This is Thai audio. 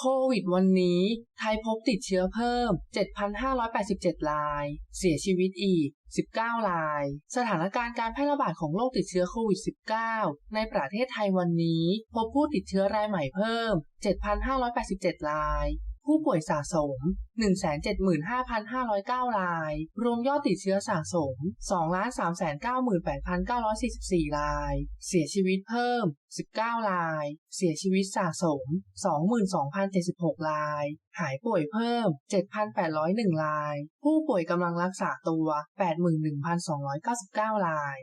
โควิดวันนี้ ไทยพบติดเชื้อเพิ่ม 7,587 ราย เสียชีวิตอีก 19 ราย สถานการณ์การแพร่ระบาดของโรคติดเชื้อโควิด -19 ในประเทศไทยวันนี้ พบผู้ติดเชื้อรายใหม่เพิ่ม 7,587 ราย ผู้ป่วยสะสม 175,509 ราย รวมยอดติดเชื้อสะสม 2,398,944 ราย เสียชีวิตเพิ่ม 19 ราย เสียชีวิตสะสม 22,076 ราย หายป่วยเพิ่ม 7,801 ราย ผู้ป่วยกำลังรักษาตัว 81,299 ราย